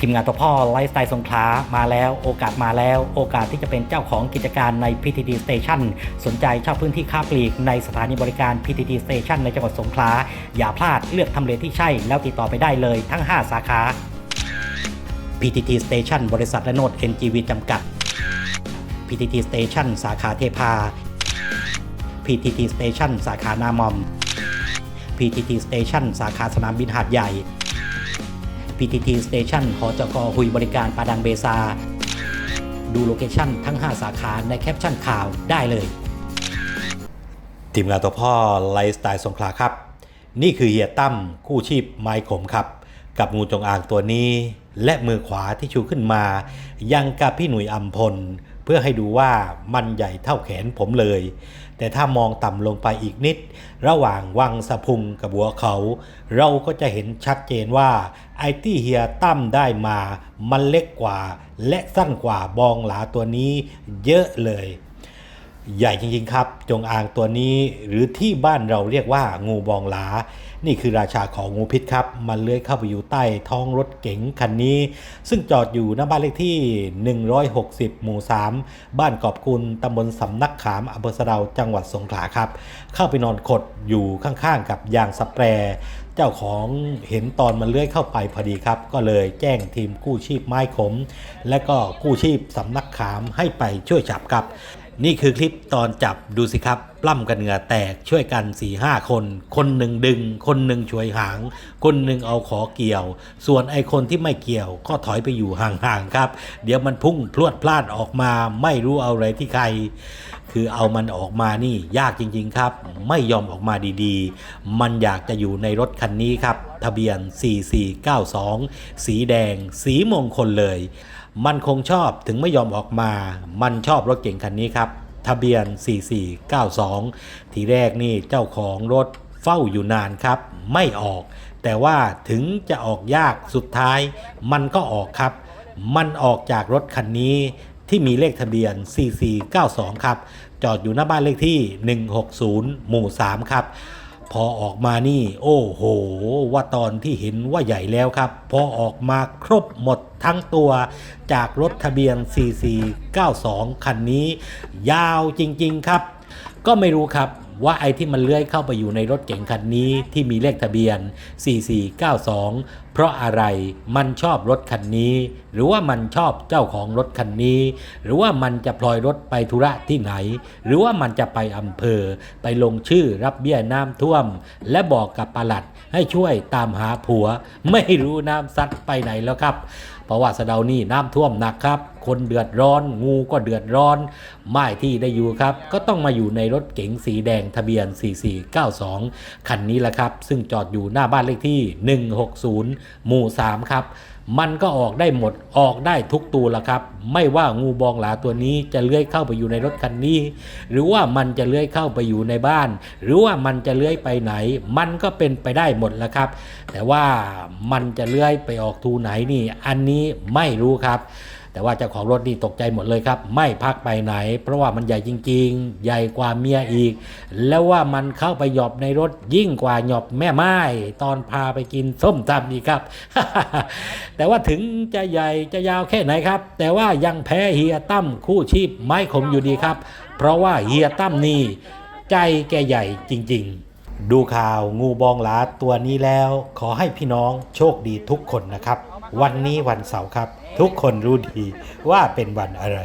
ทีมงานตัวพ่อไลฟ์สไตล์สงขลามาแล้วโอกาสมาแล้ว โอกาสที่จะเป็นเจ้าของกิจการใน PTT Station สนใจเช่าพื้นที่ค้าปลีกในสถานีบริการ PTT Station ในจังหวัดสงขลาอย่าพลาดเลือกทำเลที่ใช่ แล้วติดต่อไปได้เลยทั้ง 5 สาขา PTT Station บริษัทและโนด NGV จำกัด PTT Station สาขาเทพา PTT Station สาขานามอม PTT Station สาขาสนามบินหาดใหญ่ PTT Station หอจกหุยบริการปาดังเบซา ดูโลเคชั่นทั้ง 5 สาขาในแคปชั่นข่าวได้เลย ทีมงานตัวพ่อไลฟ์สไตล์สงขลาครับ นี่คือเฮียตั้มคู่ชีพไม้ขมครับ กับงูจงอางตัวนี้ และมือขวาที่ชูขึ้นมา ยังกับพี่หนุ่ยอัมพล เพื่อให้ดูว่ามันใหญ่เท่าแขนผมเลย แต่ถ้ามองต่ำลงไปอีกนิด ระหว่างวังสะพุงกับหัวเขา เราก็จะเห็นชัดเจนว่าไอ้ที่เฮียตั้มได้มา มันเล็กกว่า และสั้นกว่าบองหลาตัวนี้เยอะเลย ใหญ่จริงๆครับ จงอางตัวนี้หรือที่บ้านเราเรียกว่างูบองหลา นี่คือราชาของงูพิษครับ มันเลื้อยเข้าไปอยู่ใต้ท้องรถเก๋งคันนี้ ซึ่งจอดอยู่หน้าบ้านเลขที่ 160 หมู่ 3 บ้านกอบกุลตำบลสำนักขามอำเภอสะเดาจังหวัดสงขลาครับ เข้าไปนอนขดอยู่ข้างๆกับยางสแปรเจ้าของเห็นตอนมันเลื้อยเข้าไปพอดีครับ ก็เลยแจ้งทีมกู้ชีพไม้ขม และก็กู้ชีพสำนักขามให้ไปช่วยจับครับ นี่คือคลิปตอนจับดูสิครับ ปล้ำกันเหงื่อแตกช่วยกัน4ี่ห้าคน คนหนึ่งดึง คนหนึ่งช่วยหาง คนหนึ่งเอาขอเกี่ยว ส่วนไอ้คนที่ไม่เกี่ยวก็ถอยไปอยู่ห่างๆครับ เดี๋ยวมันพุ่งพลวดพลาดออกมา ไม่รู้เอาอะไรที่ใคร คือเอามันออกมานี่ยากจริง ๆครับ ไม่ยอมออกมาดีๆ มันอยากจะอยู่ในรถคันนี้ครับ ทะเบียน 4492 สีแดง สีมงคลเลย มันคงชอบถึงไม่ยอมออกมา มันชอบรถเก่งคันนี้ครับ ทะเบียน 4492 ทีแรกนี่เจ้าของรถเฝ้าอยู่นานครับ ไม่ออก แต่ว่าถึงจะออกยากสุดท้าย มันก็ออกครับ มันออกจากรถคันนี้ที่มีเลขทะเบียน 4492 ครับ จอดอยู่หน้าบ้านเลขที่ 160 หมู่ 3 ครับ พอออกมานี่ โอ้โห ว่าตอนที่เห็นว่าใหญ่แล้วครับ พอออกมาครบหมดทั้งตัวจากรถทะเบียน 4492 คันนี้ ยาวจริง ๆ ครับ ก็ไม่รู้ครับ ว่าไอ้ที่มันเลื้อยเข้าไปอยู่ในรถเก๋งคันนี้ที่มีเลขทะเบียน 4492 เพราะอะไรมันชอบรถคันนี้ หรือว่ามันชอบเจ้าของรถคันนี้ หรือว่ามันจะพลอยรถไปธุระที่ไหน หรือว่ามันจะไปอำเภอ ไปลงชื่อรับเบี้ยน้ำท่วม และบอกกับปลัดให้ช่วยตามหาผัว ไม่รู้น้ำซัดไปไหนแล้วครับ เพราะว่าสะเดานี่น้ำท่วมหนักครับ คนเดือดร้อน งูก็เดือดร้อนไม่ที่ได้อยู่ครับ ก็ต้องมาอยู่ในรถเก๋งสีแดงทะเบียน 4492 คันนี้แหละครับ ซึ่งจอดอยู่หน้าบ้านเลขที่ 160 หมู่ 3 ครับมันก็ออกได้หมดออกได้ทุกตัวละครับ ไม่ว่างูบองหลาตัวนี้จะเลื้อยเข้าไปอยู่ในรถคันนี้ หรือว่ามันจะเลื้อยเข้าไปอยู่ในบ้าน หรือว่ามันจะเลื้อยไปไหน มันก็เป็นไปได้หมดละครับ แต่ว่ามันจะเลื้อยไปออกทูไหนนี่ อันนี้ไม่รู้ครับ แต่ว่าเจ้าของรถนี่ตกใจหมดเลยครับ ไม่พักไปไหน เพราะว่ามันใหญ่จริง ๆ ใหญ่กว่าเมียอีก แล้วว่ามันเข้าไปหยอบในรถยิ่งกว่าหยอบแม่ไม้ตอนพาไปกินส้มตำนี่ครับ แต่ว่าถึงจะใหญ่จะยาวแค่ไหนครับ แต่ว่ายังแพ้เฮียตั้มคู่ชีพไม้ขมอยู่ดีครับ เพราะว่าเฮียตั้มนี่ใจแกใหญ่จริง ๆ ดูข่าวงูบองหลาตัวนี้แล้ว ขอให้พี่น้องโชคดีทุกคนนะครับ วันนี้วันเสาร์ครับ ทุกคนรู้ดีว่าเป็นวันอะไร